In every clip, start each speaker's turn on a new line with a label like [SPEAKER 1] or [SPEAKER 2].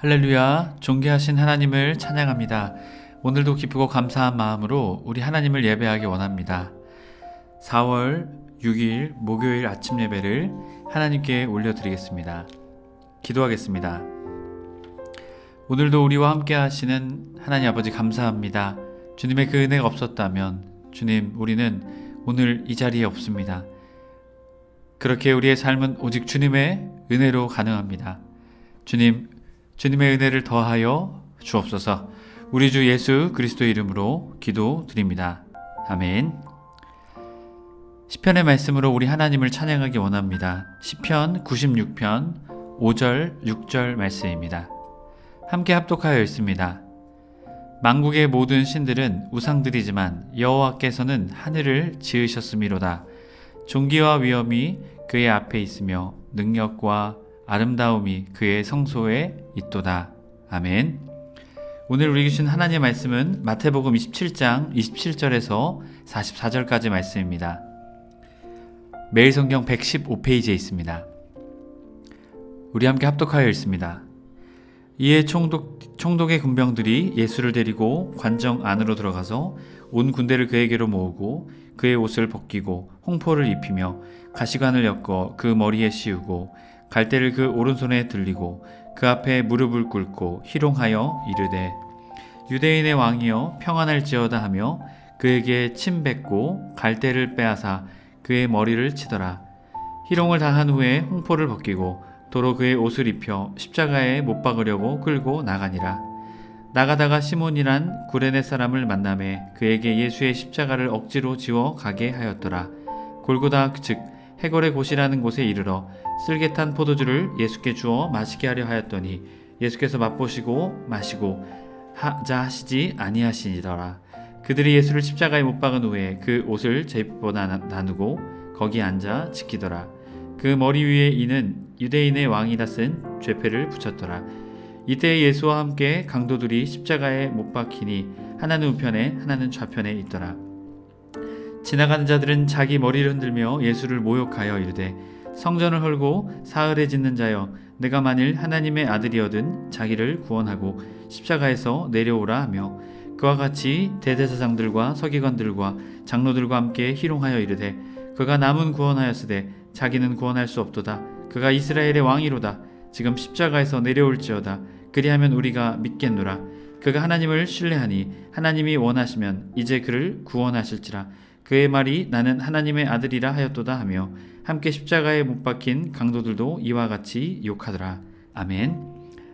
[SPEAKER 1] 할렐루야, 존귀하신 하나님을 찬양합니다. 오늘도 기쁘고 감사한 마음으로 우리 하나님을 예배하기 원합니다. 4월 6일 목요일 아침 예배를 하나님께 올려드리겠습니다. 기도하겠습니다. 오늘도 우리와 함께 하시는 하나님 아버지 감사합니다. 주님의 그 은혜가 없었다면 주님, 우리는 오늘 이 자리에 없습니다. 그렇게 우리의 삶은 오직 주님의 은혜로 가능합니다. 주님, 주님의 은혜를 더하여 주옵소서. 우리 주 예수 그리스도 이름으로 기도드립니다. 아멘. 시편의 말씀으로 우리 하나님을 찬양하기 원합니다. 시편 96편 5절 6절 말씀입니다. 함께 합독하여 있습니다. 만국의 모든 신들은 우상들이지만 여호와께서는 하늘을 지으셨음이로다. 존귀와 위엄이 그의 앞에 있으며 능력과 아름다움이 그의 성소에 있도다. 아멘. 오늘 우리 주신 하나님의 말씀은 마태복음 27장 27절에서 44절까지 말씀입니다. 매일 성경 115페이지에 있습니다. 우리 함께 합독하여 읽습니다. 이에 총독, 총독의 군병들이 예수를 데리고 관정 안으로 들어가서 온 군대를 그에게로 모으고 그의 옷을 벗기고 홍포를 입히며 가시관을 엮어 그 머리에 씌우고 갈대를 그 오른손에 들리고 그 앞에 무릎을 꿇고 희롱하여 이르되 유대인의 왕이여 평안할지어다 하며 그에게 침 뱉고 갈대를 빼앗아 그의 머리를 치더라. 희롱을 다한 후에 홍포를 벗기고 도로 그의 옷을 입혀 십자가에 못 박으려고 끌고 나가니라 나가다가 시몬이란 구레네 사람을 만남에 그에게 예수의 십자가를 억지로 지워 가게 하였더라 골고다 즉 해골의 곳이라는 곳에 이르러 쓸개탄 포도주를 예수께 주어 마시게 하려 하였더니 예수께서 맛보시고 마시고 하자 하시지 아니하시니더라. 그들이 예수를 십자가에 못 박은 후에 그 옷을 제비보다 나누고 거기 앉아 지키더라. 그 머리 위에 이는 유대인의 왕이다 쓴 죄패를 붙였더라. 이때 예수와 함께 강도들이 십자가에 못 박히니 하나는 우편에 하나는 좌편에 있더라. 지나가는 자들은 자기 머리를 흔들며 예수를 모욕하여 이르되 성전을 헐고 사흘에 짓는 자여 내가 만일 하나님의 아들이어든 자기를 구원하고 십자가에서 내려오라 하며 그와 같이 대대사장들과 서기관들과 장로들과 함께 희롱하여 이르되 그가 남은 구원하였으되 자기는 구원할 수 없도다. 그가 이스라엘의 왕이로다. 지금 십자가에서 내려올지어다 그리하면 우리가 믿겠노라 그가 하나님을 신뢰하니 하나님이 원하시면 이제 그를 구원하실지라 그의 말이 나는 하나님의 아들이라 하였도다 하며 함께 십자가에 못 박힌 강도들도 이와 같이 욕하더라. 아멘.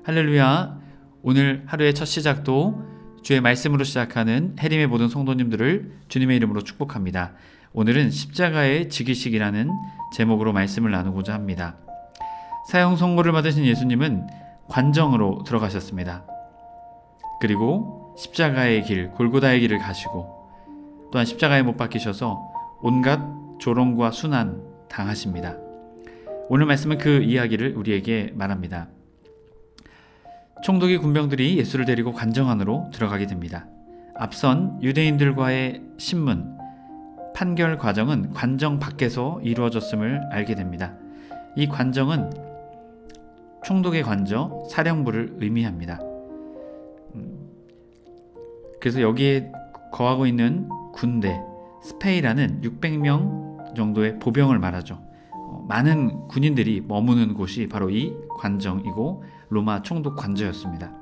[SPEAKER 1] 할렐루야. 오늘 하루의 첫 시작도 주의 말씀으로 시작하는 해림의 모든 성도님들을 주님의 이름으로 축복합니다. 오늘은 십자가의 지기식이라는 제목으로 말씀을 나누고자 합니다. 사형 선고를 받으신 예수님은 관정으로 들어가셨습니다. 그리고 십자가의 길, 골고다의 길을 가시고 또한 십자가에 못 박히셔서 온갖 조롱과 순환, 당하십니다. 오늘 말씀은 그 이야기를 우리에게 말합니다. 총독의 군병들이 예수를 데리고 관정 안으로 들어가게 됩니다. 앞선 유대인들과의 신문, 판결 과정은 관정 밖에서 이루어졌음을 알게 됩니다. 이 관정은 총독의 관저, 사령부를 의미합니다. 음, 그래서 여기에 거하고 있는 군대, 스페이라는 600명 정도의 보병을 말하죠. 어, 많은 군인들이 머무는 곳이 바로 이 관정이고 로마 총독 관저였습니다.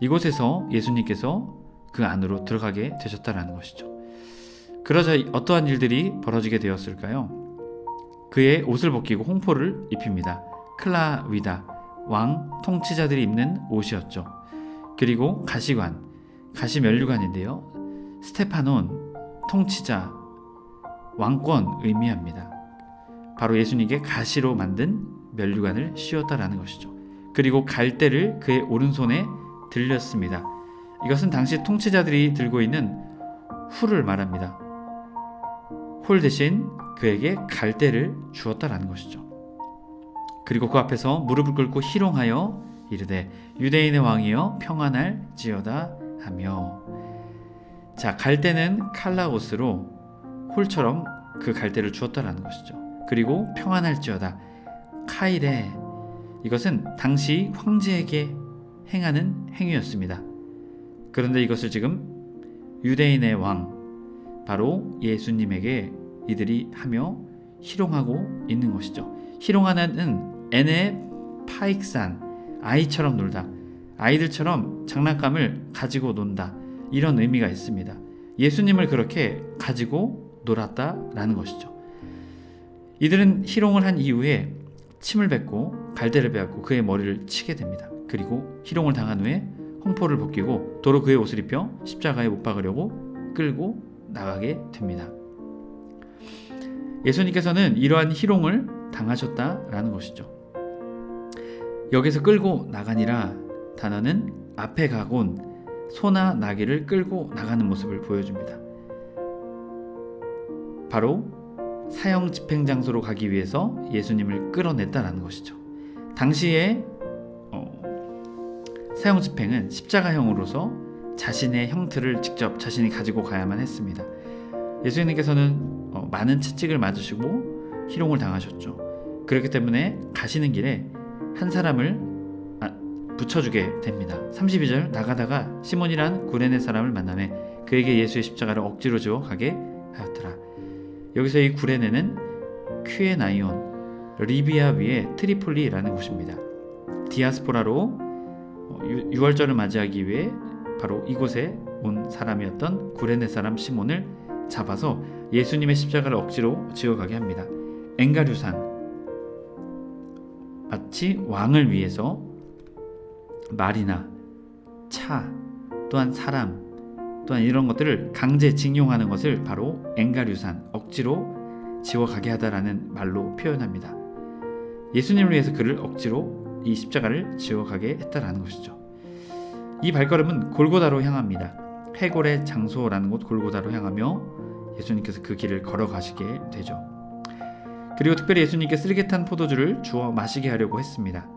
[SPEAKER 1] 이곳에서 예수님께서 그 안으로 들어가게 되셨다라는 것이죠. 그러자 어떠한 일들이 벌어지게 되었을까요? 그의 옷을 벗기고 홍포를 입힙니다. 클라위다 왕 통치자들이 입는 옷이었죠. 그리고 가시관 가시면류관인데요. 스테파논 통치자 왕권 의미합니다. 바로 예수님께 가시로 만든 면류관을 씌웠다라는 것이죠. 그리고 갈대를 그의 오른손에 들렸습니다. 이것은 당시 통치자들이 들고 있는 훌을 말합니다. 홀 대신 그에게 갈대를 주었다라는 것이죠. 그리고 그 앞에서 무릎을 꿇고 희롱하여 이르되 유대인의 왕이여 평안할지어다 하며 자 갈대는 칼라옷으로 홀처럼 그 갈대를 주었다라는 것이죠. 그리고 평안할지어다 카일에 이것은 당시 황제에게 행하는 행위였습니다. 그런데 이것을 지금 유대인의 왕 바로 예수님에게 이들이 하며 희롱하고 있는 것이죠. 희롱하는 N의 파익산 아이처럼 놀다 아이들처럼 장난감을 가지고 논다 이런 의미가 있습니다. 예수님을 그렇게 가지고 놀았다라는 것이죠. 이들은 희롱을 한 이후에 침을 뱉고 갈대를 베었고 그의 머리를 치게 됩니다. 그리고 희롱을 당한 후에 홍포를 벗기고 도로 그의 옷을 입혀 십자가에 못 박으려고 끌고 나가게 됩니다. 예수님께서는 이러한 희롱을 당하셨다라는 것이죠. 여기서 끌고 나가니라 단어는 앞에 가곤 소나 나귀를 끌고 나가는 모습을 보여줍니다. 바로 사형 집행 장소로 가기 위해서 예수님을 끌어냈다라는 것이죠. 당시에 어, 사형 집행은 십자가형으로서 자신의 형틀을 직접 자신이 가지고 가야만 했습니다. 예수님께서는 어, 많은 채찍을 맞으시고 희롱을 당하셨죠. 그렇기 때문에 가시는 길에 한 사람을 아, 붙여주게 됩니다. 32절 나가다가 시몬이란 구레네 사람을 만나매 그에게 예수의 십자가를 억지로 지어 가게 하였더라. 여기서 이 구레네는 퀴에나이온 리비아 위의 트리폴리라는 곳입니다. 디아스포라로 6월절을 맞이하기 위해 바로 이곳에 온 사람이었던 구레네 사람 시몬을 잡아서 예수님의 십자가를 억지로 지어가게 합니다. 엥가류산 마치 왕을 위해서 말이나 차 또한 사람 또한 이런 것들을 강제 징용하는 것을 바로 엥가류산 억지로 지워가게 하다라는 말로 표현합니다. 예수님을 위해서 그를 억지로 이 십자가를 지워가게 했다라는 것이죠. 이 발걸음은 골고다로 향합니다. 해골의 장소라는 곳 골고다로 향하며 예수님께서 그 길을 걸어가시게 되죠. 그리고 특별히 예수님께 쓰리get한 포도주를 주어 마시게 하려고 했습니다.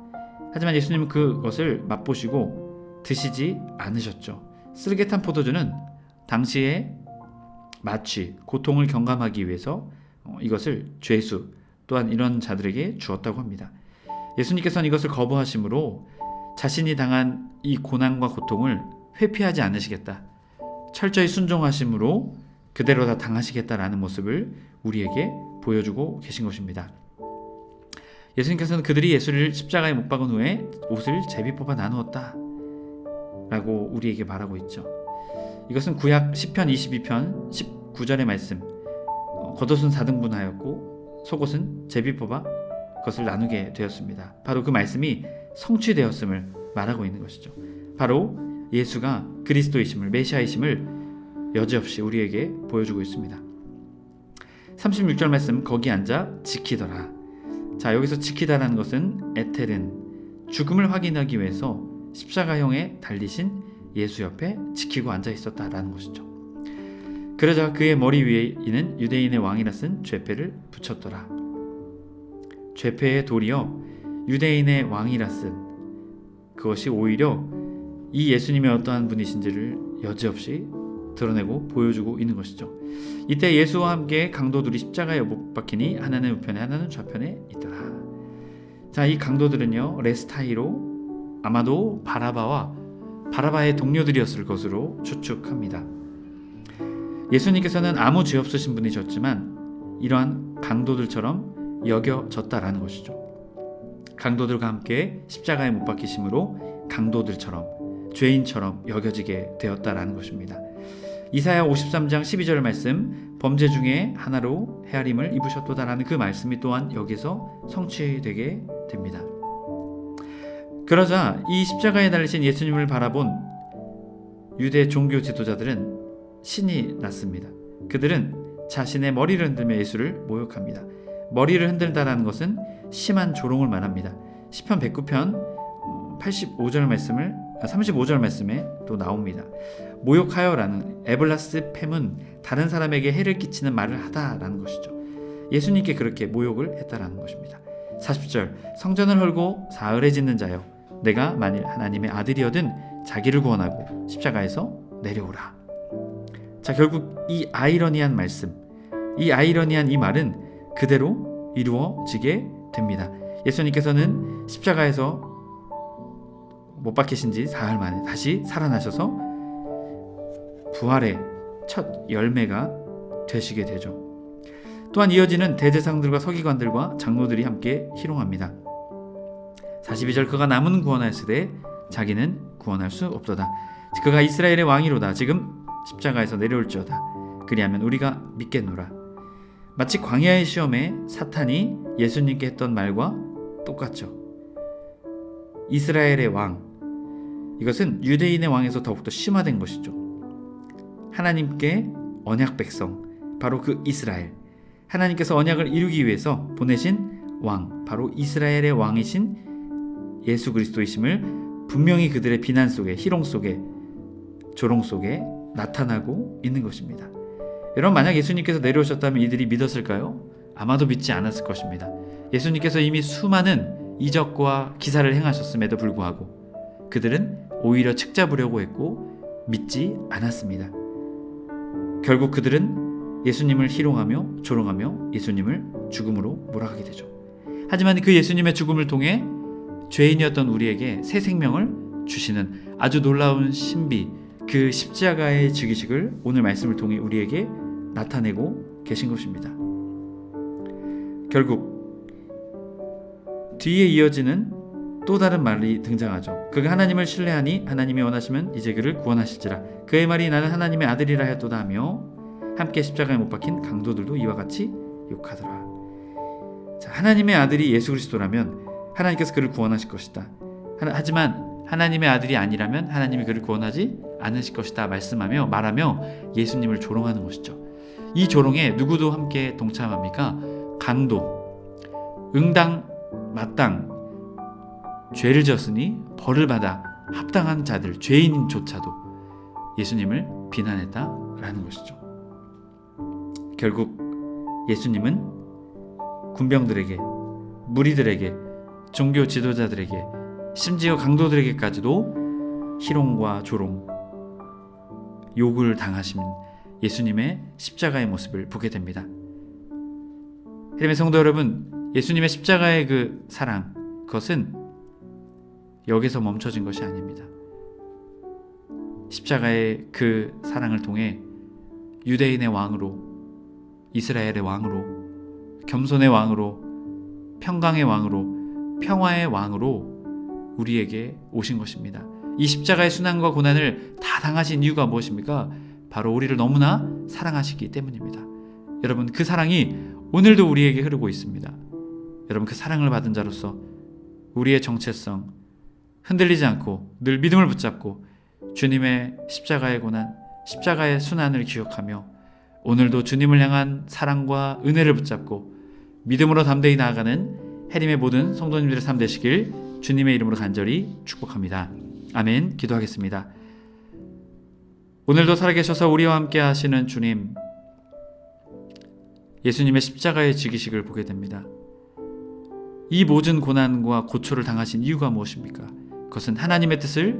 [SPEAKER 1] 하지만 예수님은 그것을 맛보시고 드시지 않으셨죠. 쓰리get한 포도주는 당시에 마취, 고통을 경감하기 위해서 어, 이것을 죄수 또한 이런 자들에게 주었다고 합니다. 예수님께서는 이것을 거부하심으로 자신이 당한 이 고난과 고통을 회피하지 않으시겠다. 철저히 순종하심으로 그대로 다 당하시겠다라는 모습을 우리에게 보여주고 계신 것입니다. 예수님께서는 그들이 예수를 십자가에 못 박은 후에 옷을 제비 뽑아 나누었다. 라고 우리에게 말하고 있죠. 이것은 구약 10편 22편 19절의 말씀. 어, 겉옷은 4등분 하였고 속옷은 제비 뽑아 그것을 나누게 되었습니다. 바로 그 말씀이 성취되었음을 말하고 있는 것이죠. 바로 예수가 그리스도이심을 메시아이심을 여지없이 우리에게 보여주고 있습니다. 36절 말씀 거기 앉아 지키더라. 자 여기서 지키다라는 것은 에텔은 죽음을 확인하기 위해서 십자가형에 달리신 예수 옆에 지키고 앉아 있었다라는 것이죠. 그러자 그의 머리 위에 있는 유대인의 왕이라 쓴 죄패를 붙였더라. 죄패의 돌이여 유대인의 왕이라 쓴 그것이 오히려 이 예수님의 어떠한 분이신지를 여지없이 드러내고 보여주고 있는 것이죠. 이때 예수와 함께 강도들이 십자가에 못 박히니 하나는 우편에 하나는 좌편에 있더라. 자, 이 강도들은요 레스타이로 아마도 바라바와 바라바의 동료들이었을 것으로 추측합니다. 예수님께서는 아무 죄 없으신 분이셨지만 이러한 강도들처럼 여겨졌다라는 것이죠. 강도들과 함께 십자가에 못 박히심으로 강도들처럼 죄인처럼 여겨지게 되었다라는 것입니다. 이사야 53장 12절 말씀 범죄 중에 하나로 헤아림을 입으셨도다라는 그 말씀이 또한 여기서 성취되게 됩니다. 그러자 이 십자가에 달리신 예수님을 바라본 유대 종교 지도자들은 신이 났습니다. 그들은 자신의 머리를 흔들며 예수를 모욕합니다. 머리를 흔들다라는 것은 심한 조롱을 말합니다. 시편 109편 85절 말씀을 35절 말씀에 또 나옵니다. 모욕하여라는 에블라스 팸은 다른 사람에게 해를 끼치는 말을 하다라는 것이죠. 예수님께 그렇게 모욕을 했다라는 것입니다. 40절 성전을 헐고 사흘에 짓는 자여 내가 만일 하나님의 아들이어든 자기를 구원하고 십자가에서 내려오라. 자 결국 이 아이러니한 말씀, 이 아이러니한 이 말은 그대로 이루어지게 됩니다. 예수님께서는 십자가에서 못 박히신 지 사흘 만에 다시 살아나셔서 부활의 첫 열매가 되시게 되죠. 또한 이어지는 대제상들과 서기관들과 장로들이 함께 희롱합니다. 42절 그가 남은 구원하였으되 자기는 구원할 수 없도다. 그가 이스라엘의 왕이로다. 지금 십자가에서 내려올지어다. 그리하면 우리가 믿겠노라. 마치 광야의 시험에 사탄이 예수님께 했던 말과 똑같죠. 이스라엘의 왕. 이것은 유대인의 왕에서 더욱더 심화된 것이죠. 하나님께 언약 백성, 바로 그 이스라엘. 하나님께서 언약을 이루기 위해서 보내신 왕, 바로 이스라엘의 왕이신 예수 그리스도이심을 분명히 그들의 비난 속에, 희롱 속에, 조롱 속에 나타나고 있는 것입니다. 여러분 만약 예수님께서 내려오셨다면 이들이 믿었을까요? 아마도 믿지 않았을 것입니다. 예수님께서 이미 수많은 이적과 기사를 행하셨음에도 불구하고 그들은 오히려 책 잡으려고 했고 믿지 않았습니다. 결국 그들은 예수님을 희롱하며 조롱하며 예수님을 죽음으로 몰아가게 되죠. 하지만 그 예수님의 죽음을 통해 죄인이었던 우리에게 새 생명을 주시는 아주 놀라운 신비, 그 십자가의 즉위식을 오늘 말씀을 통해 우리에게 나타내고 계신 것입니다. 결국 뒤에 이어지는 또 다른 말이 등장하죠. 그가 하나님을 신뢰하니 하나님이 원하시면 이제 그를 구원하실지라. 그의 말이 나는 하나님의 아들이라 하였도다 하며 함께 십자가에 못 박힌 강도들도 이와 같이 욕하더라. 자, 하나님의 아들이 예수 그리스도라면 하나님께서 그를 구원하실 것이다. 하지만 하나님의 아들이 아니라면 하나님이 그를 구원하지 않으실 것이다 말씀하며 말하며 예수님을 조롱하는 것이죠. 이 조롱에 누구도 함께 동참합니까? 강도, 응당, 마땅, 죄를 졌으니 벌을 받아 합당한 자들, 죄인조차도 예수님을 비난했다라는 것이죠. 결국 예수님은 군병들에게, 무리들에게, 종교 지도자들에게, 심지어 강도들에게까지도 희롱과 조롱, 욕을 당하신 예수님의 십자가의 모습을 보게 됩니다. 하나님의 성도 여러분, 예수님의 십자가의 그 사랑, 그것은 여기서 멈춰진 것이 아닙니다. 십자가의 그 사랑을 통해 유대인의 왕으로, 이스라엘의 왕으로, 겸손의 왕으로, 평강의 왕으로, 평화의 왕으로 우리에게 오신 것입니다. 이 십자가의 순환과 고난을 다 당하신 이유가 무엇입니까? 바로 우리를 너무나 사랑하시기 때문입니다. 여러분, 그 사랑이 오늘도 우리에게 흐르고 있습니다. 여러분, 그 사랑을 받은 자로서 우리의 정체성, 흔들리지 않고 늘 믿음을 붙잡고 주님의 십자가의 고난, 십자가의 순환을 기억하며 오늘도 주님을 향한 사랑과 은혜를 붙잡고 믿음으로 담대히 나아가는 해림의 모든 성도님들의 삶 되시길 주님의 이름으로 간절히 축복합니다. 아멘. 기도하겠습니다. 오늘도 살아계셔서 우리와 함께 하시는 주님, 예수님의 십자가의 지기식을 보게 됩니다. 이 모든 고난과 고초를 당하신 이유가 무엇입니까? 그것은 하나님의 뜻을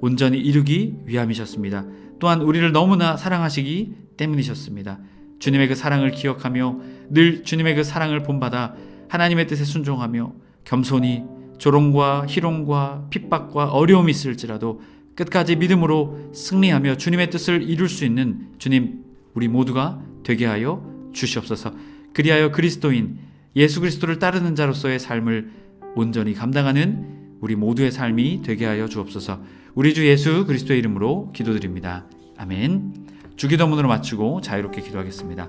[SPEAKER 1] 온전히 이루기 위함이셨습니다. 또한 우리를 너무나 사랑하시기 때문이셨습니다. 주님의 그 사랑을 기억하며 늘 주님의 그 사랑을 본받아 하나님의 뜻에 순종하며 겸손히 조롱과 희롱과 핍박과 어려움이 있을지라도 끝까지 믿음으로 승리하며 주님의 뜻을 이룰 수 있는 주님 우리 모두가 되게 하여 주시옵소서. 그리하여 그리스도인 예수 그리스도를 따르는 자로서의 삶을 온전히 감당하는 우리 모두의 삶이 되게 하여 주옵소서. 우리 주 예수 그리스도의 이름으로 기도드립니다. 아멘. 주기도문으로 마치고 자유롭게 기도하겠습니다.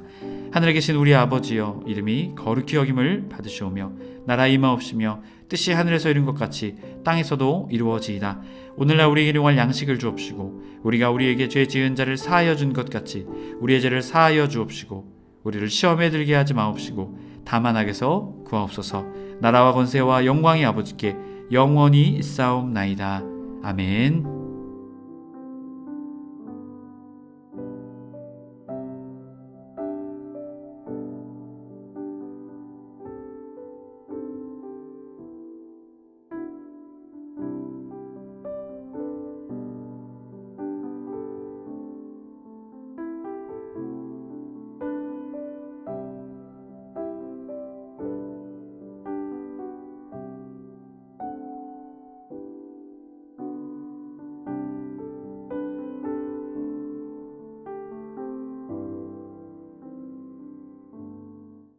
[SPEAKER 1] 하늘에 계신 우리 아버지여 이름이 거룩히 여김을 받으시오며 나라 임하옵시며 뜻이 하늘에서 이룬 것 같이 땅에서도 이루어지이다. 오늘날 우리에게 일용할 양식을 주옵시고 우리가 우리에게 죄 지은 자를 사하여 준 것 같이 우리의 죄를 사하여 주옵시고 우리를 시험에 들게 하지 마옵시고 다만 악에서 구하옵소서. 나라와 권세와 영광이 아버지께 영원히 있사옵나이다. 아멘.